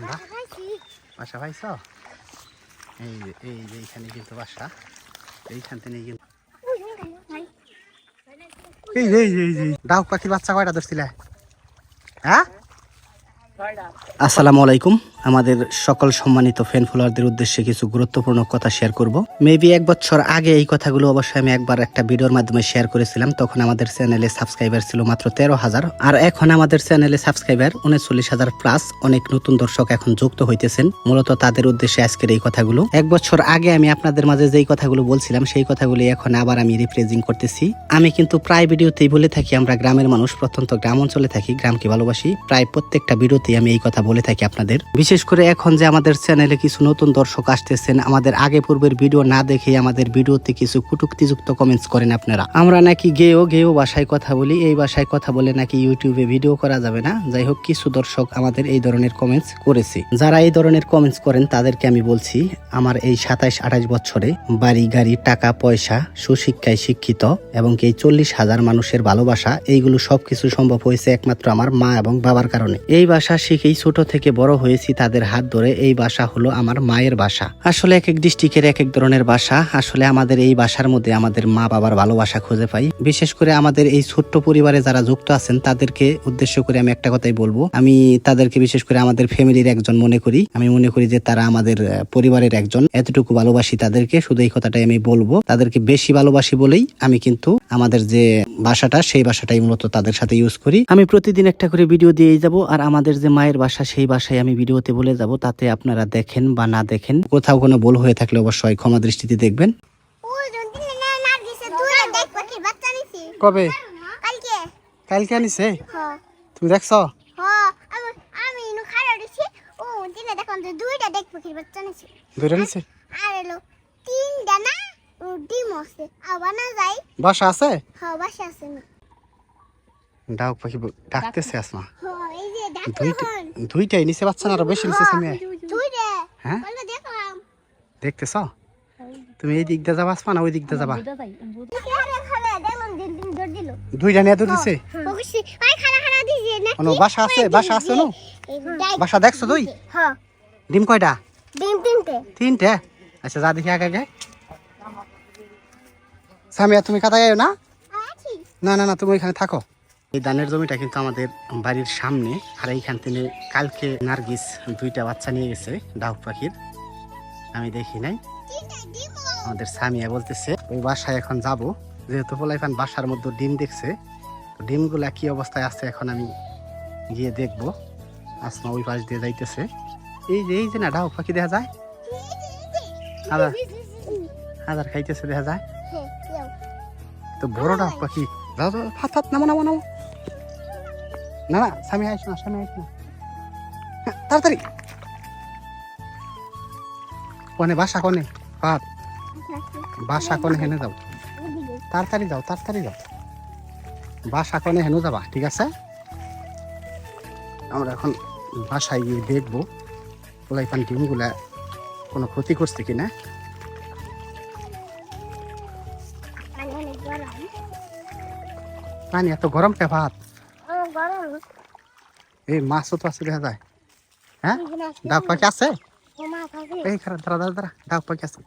বাহ বাসা পাইছ। এই যে এই যে এইখানে কিন্তু বাসা। এইখান থেকে কিন্তু এই যে এই যে এই যে। ডাক পাখির বাচ্চা কয়টা ধরছিলে? হ্যাঁ? আসসালামু আলাইকুম। আমাদের সকল সম্মানিত ফ্যান ফলোয়ারদের উদ্দেশ্যে কিছু গুরুত্বপূর্ণ কথা শেয়ার করব। মেবি এক বছর আগে এই কথাগুলো অবশ্যই আমি একবার একটা ভিডিওর মাধ্যমে শেয়ার করেছিলাম। তখন আমাদের চ্যানেলে সাবস্ক্রাইবার ছিল মাত্র তেরো হাজার। আর এখন আমাদের চ্যানেলে সাবস্ক্রাইবার উনচল্লিশ হাজার প্লাস অনেক নতুন দর্শক এখন যুক্ত হইতেছেন। মূলত তাদের উদ্দেশ্যে আজকের এই কথাগুলো। এক বছর আগে আমি আপনাদের মাঝে যেই কথাগুলো বলছিলাম, সেই কথাগুলি এখন আবার আমি রিপ্রেজেন্ট করতেছি। আমি কিন্তু প্রায় ভিডিওতেই বলে থাকি, আমরা গ্রামের মানুষ, প্রত্যন্ত গ্রাম অঞ্চলে থাকি, গ্রামকে ভালোবাসি। প্রায় প্রত্যেকটা ভিডিওতেই আমি এই কথা বলে থাকি আপনাদের। বিশেষ করে এখন যে আমাদের চ্যানেলে কিছু নতুন দর্শক আসতেছেন, আমাদের আগে পূর্বের ভিডিও না দেখে আমাদের ভিডিওতে কিছু কুটুক্তিযুক্ত কমেন্টস করেন আপনারা। আমরা নাকি গেও গেও ভাষায় কথা বলি, এই ভাষায় কথা বলে নাকি ইউটিউবে ভিডিও করা যাবে না। যাই হোক, কিছু দর্শক আমাদের এই ধরনের কমেন্টস করেছে। যারা এই ধরনের কমেন্টস করেন, তাদেরকে আমি বলছি, আমার এই সাতাইশ আঠাশ বছরে বাড়ি, গাড়ি, টাকা, পয়সা, সুশিক্ষায় শিক্ষিত এবং এই চল্লিশ হাজার মানুষের ভালোবাসা, এইগুলো সবকিছু সম্ভব হয়েছে একমাত্র আমার মা এবং বাবার কারণে। এই ভাষা শিখেই ছোট থেকে বড় হয়েছি তাদের হাত ধরে, এই ভাষা হলো আমার মায়ের ভাষা আসলে এক এক ডিস্ট্রিক্টের এক এক ধরনের ভাষা আসলে আমাদের এই ভাষার মধ্যে আমাদের মা বাবার ভালোবাসা খুঁজে পাই। বিশেষ করে আমাদের এই ছোট্ট পরিবারে যারা যুক্ত আছেন, তাদেরকে উদ্দেশ্য করে আমি একটা কথাই বলব। আমি তাদেরকে বিশেষ করে আমাদের ফ্যামিলির একজন মনে করি। আমি মনে করি যে তারা আমাদের পরিবারের একজন। এতটুকু ভালোবাসি তাদেরকে, শুধু এই কথাটাই আমি বলব। তাদেরকে বেশি ভালোবাসি বলেই আমি কিন্তু আমাদের যে বাসাটা সেই বাসাটাই মূলত তাদের সাথে ইউজ করি। আমি প্রতিদিন একটা করে ভিডিও দিয়েই যাব আর আমাদের যে মায়ের বাসা সেই বাসায় আমি ভিডিওতে বলে যাব তাতে আপনারা দেখেন বা না দেখেন। কোথাও কোনো ভুল হয়ে থাকলে অবশ্যই ক্ষমা দৃষ্টিতে দেখবেন। কবে? কালকে। কালকে আনিছে? তুমি দেখছ? আমি দিছি। ও দিনে দুইটা দেখ পাখির বাচ্চা নিছি নিছে আর এলো। ডিম আছে। আবার না যাই। বাসা আছে? হ বাসা আছে না। ডাক পাখি ডাকতেছে আসমা হ এই যে দুইটা দেখুন দুইটাই নিচে বাচ্চা না আরও বেশি নিচে হ্যাঁ দেখতেছ? তুমি এই দিক দিয়ে যাবা আসমা না ওই দিক দিয়ে যাবা? দুইটা নিয়ে তো দিছে? না বাসা আছে? বাসা আছে অনু বাসা দেখছ তুই? ডিম কয়টা? ডিম তিনটে। তিনটে? আচ্ছা যা দেখি আগে আগে। সামিয়া তুমি কাদা গাইও না? না না না তুমি ওইখানে থাকো। এই ধানের জমিটা কিন্তু আমাদের বাড়ির সামনে আর এইখান থেকে কালকে নার্গিস দুইটা বাচ্চা নিয়ে গেছে ডাউক পাখির। আমি দেখি নাই। আমাদের সামিয়া বলতেছে ওই বাসায় এখন যাব। যেহেতু পোলাইফান বাসার মধ্যে ডিম দেখছে তো ডিমগুলা কি অবস্থায় আছে এখন আমি গিয়ে দেখব। আসমা ওই পাশ দিয়ে যাইতেছে। এই যে এই যে না ডাউক পাখি দেখা যায়? হাজার হাজার খাইতেছে দেখা যায়? তো বড় ডাক পাখি। যাও যাও ফাত ফাত নামো নামো নামো। না না স্বামী আইস না স্বামী আইস না। হ্যাঁ, তাড়াতাড়ি। কনে বাসা কনে ফাত বাসা কনে হেনে যাও। তাড়াতাড়ি যাও তাড়াতাড়ি যাও। বাসা কনে হেনে যাবা ঠিক আছে? আমরা এখন বাসায় গিয়ে দেখব। পোলাইপান ডিমগুলা কোনো ক্ষতি করছে কিনা? পানি এত গরম কে ভাত? এই মাছও তো আছে দেখা যায়। হ্যাঁ ডাক পাখি আছে? এই খারাপ দাঁড়া দাঁড়া দাঁড়া ডাক পাখি আছে।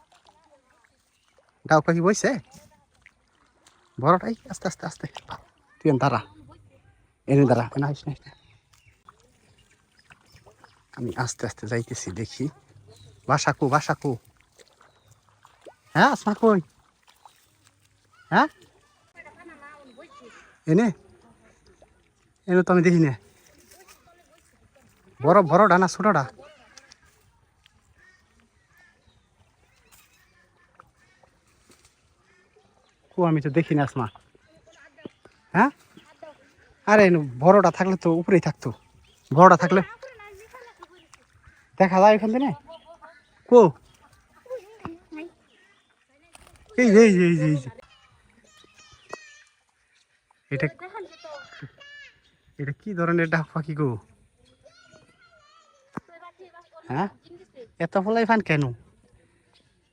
ডাক পাখি বইছে? বড়টাই আস্তে আস্তে আস্তে। তুই দাঁড়া। এনে দাঁড়া। না আইস না আমি আস্তে আস্তে যাইতেছি দেখি। বাসা কু বাসা কু। হ্যাঁ আসমা কই? হ্যাঁ? এনে? এনে তো দেখি না বড় বড়টা না ছোটটা কো, আমি তো দেখি না আসমা। হ্যাঁ? আরে বড়টা থাকলে তো উপরেই থাকতো। বড়টা থাকলে দেখা যায় এখান থেকে? কো? এই এই এই এই। এটা এটা কি ধরনের ডাক পাখি গো? হ্যাঁ? এত ফুলাই ফান কেন?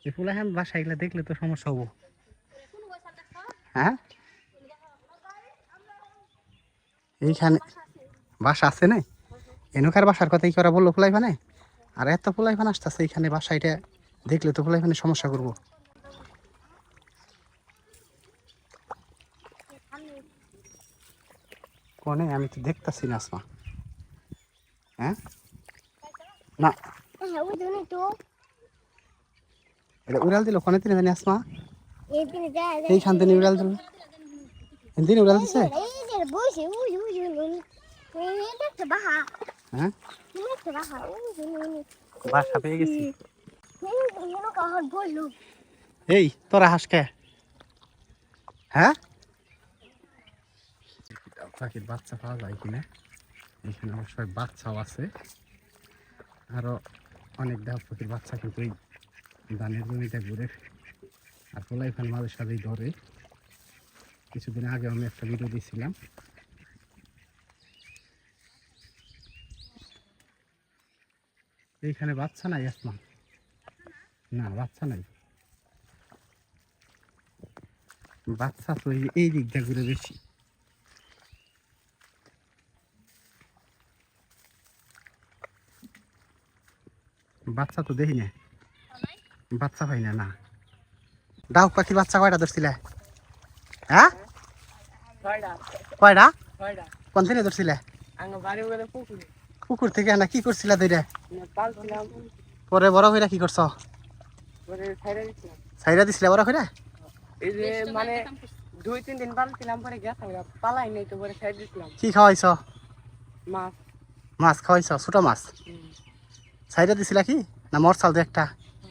এই ফুলাই ফান বাসা এগুলা দেখলে তো সমস্যা হব। হ্যাঁ? এইখানে বাসা আছে না? এনুকার বাসার কথাই কি ওরা বলল ফুলাইফানে আর এত ফুলাইফান আসতেছে এইখানে বাসা এটা দেখলে তো ফুলাইফানে সমস্যা করব। কোনে আমি তো দেখতাছি না আসমা। হ্যাঁ? না। হ্যাঁ ওই জন্য তো। এটা উড়াল দিল কোনে তিনি জানি আসমা? এই এইখান থেকে উড়াল দিল। দিন উড়াল দিছে? হ্যাঁ? বাসা পেয়ে গেছি। এই তোরা হাসকে হ্যাঁ? পাখির বাচ্চা পাওয়া যায় কিনা? এখানে অবশ্যই বাচ্চাও আছে। আরও অনেক দেহ পাখির বাচ্চা কিন্তু এই ধানের জমিটা ঘুরে। আর পোলাই ফান মাঝে সাথেই ধরে। কিছুদিন আগে আমি একটা ভিডিও দিয়েছিলাম এইখানে বাচ্চা নাই, আসমা? না, বাচ্চা নাই। বাচ্চা তো এই দিকটা ঘুরে বেশি। বাচ্চা তো দেখি না। বাচ্চা পাই না না। ডাউক পাখির বাচ্চা কয়টা ধরছিলে? হ্যাঁ? কয়টা? কোন দিনে ধরছিলে? পুকুর। থেকে না কি করছিলা দুইটা পালছিলাম। পরে বড় হইরা কি করছ? সাইরা দিছিলে বড় হইরা? এই যে মানে দুই তিন দিন পালছিলাম পরে গেছে পালাই নাই তো পরে ছাইড় দিচ্ছিলাম কি খাওয়াইছ? মাছ। মাছ খাওয়াইছ ছোট মাছ? সাইরা দিছিলা কি? না মরসাল দু একটা?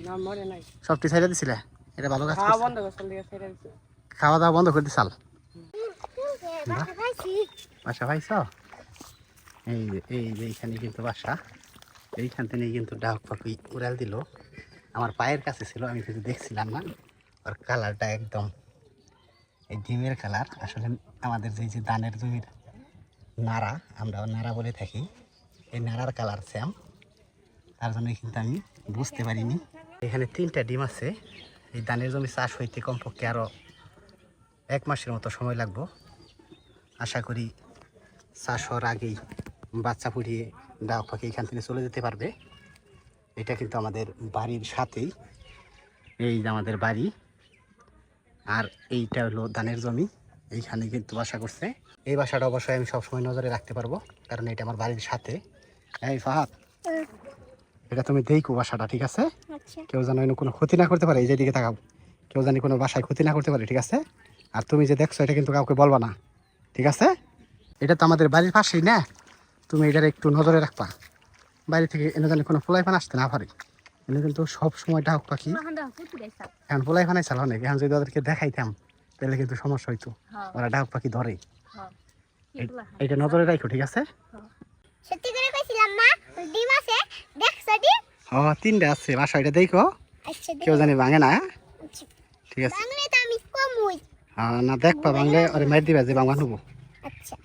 না মরে নাই। সবটি সাইরা দিছিলে? এটা ভালো কাজ খাওয়া বন্ধ দাওয়া বন্ধ করে দিছাল বাসা পাইছ। এই যে এই যে এইখানে কিন্তু বাসা। এইখান থেকে কিন্তু ডাক পাখি উড়াল দিল। আমার পায়ের কাছে ছিল আমি কিন্তু দেখছিলাম না। আর কালারটা একদম এই ডিমের কালার। আসলে আমাদের যে যে ধানের জমির নাড়া আমরা নাড়া বলে থাকি। এই নাড়ার কালার স্যাম তার জন্য কিন্তু আমি বুঝতে পারিনি। এখানে তিনটা ডিম আছে। এই ধানের জমি চাষ হইতে কমপক্ষে আরও এক মাসের মতো সময় লাগবো। আশা করি চাষ হওয়ার আগেই বাচ্চা ফুটিয়ে ডাক পাখি এখান থেকে চলে যেতে পারবে। এটা কিন্তু আমাদের বাড়ির সাথেই। এই আমাদের বাড়ি। আর এইটা হলো ধানের জমি। এইখানে কিন্তু বাসা করছে। এই বাসাটা অবশ্যই আমি সবসময় নজরে রাখতে পারব। কারণ এটা আমার বাড়ির সাথে। এই ফাহাদ। এটা তুমি দেখো বাসাটা ঠিক আছে? আচ্ছা। কেউ যেন এনে কোনো ক্ষতি না করতে পারে এই যেদিকে তাকাও। কেউ জানি কোনো বাসায় ক্ষতি না করতে পারে ঠিক আছে? আর তুমি যে দেখছ এটা কিন্তু কাউকে বলবা না ঠিক আছে? এটা তো আমাদের বাড়ির পাশেই না? তুমি এটার একটু নজরে রাখবা। বাইরে থেকে এনে জানি কোনো পোলাই আসতে না পারে। এনে কিন্তু সব সময় ডাক পাখি। এখন পোলাই ফানাই চাল অনেক। এখন যদি ওদেরকে দেখাইতাম তাহলে কিন্তু সমস্যা হইতো। ওরা ডাক পাখি ধরে। এটা নজরে রাখো ঠিক আছে? সত্যি করে কইছিলাম না ডিম আছে দেখছ ডিম হ্যাঁ তিনটা আছে বাসা এটা দেখো। আচ্ছা কেউ জানি ভাঙে না হ্যাঁ? আচ্ছা। ঠিক আছে। ভাঙলে তো আমি কম হই হ্যাঁ, না দেখবা ভাঙলে আরে মার দিবা যে ভাঙা নেব। আচ্ছা।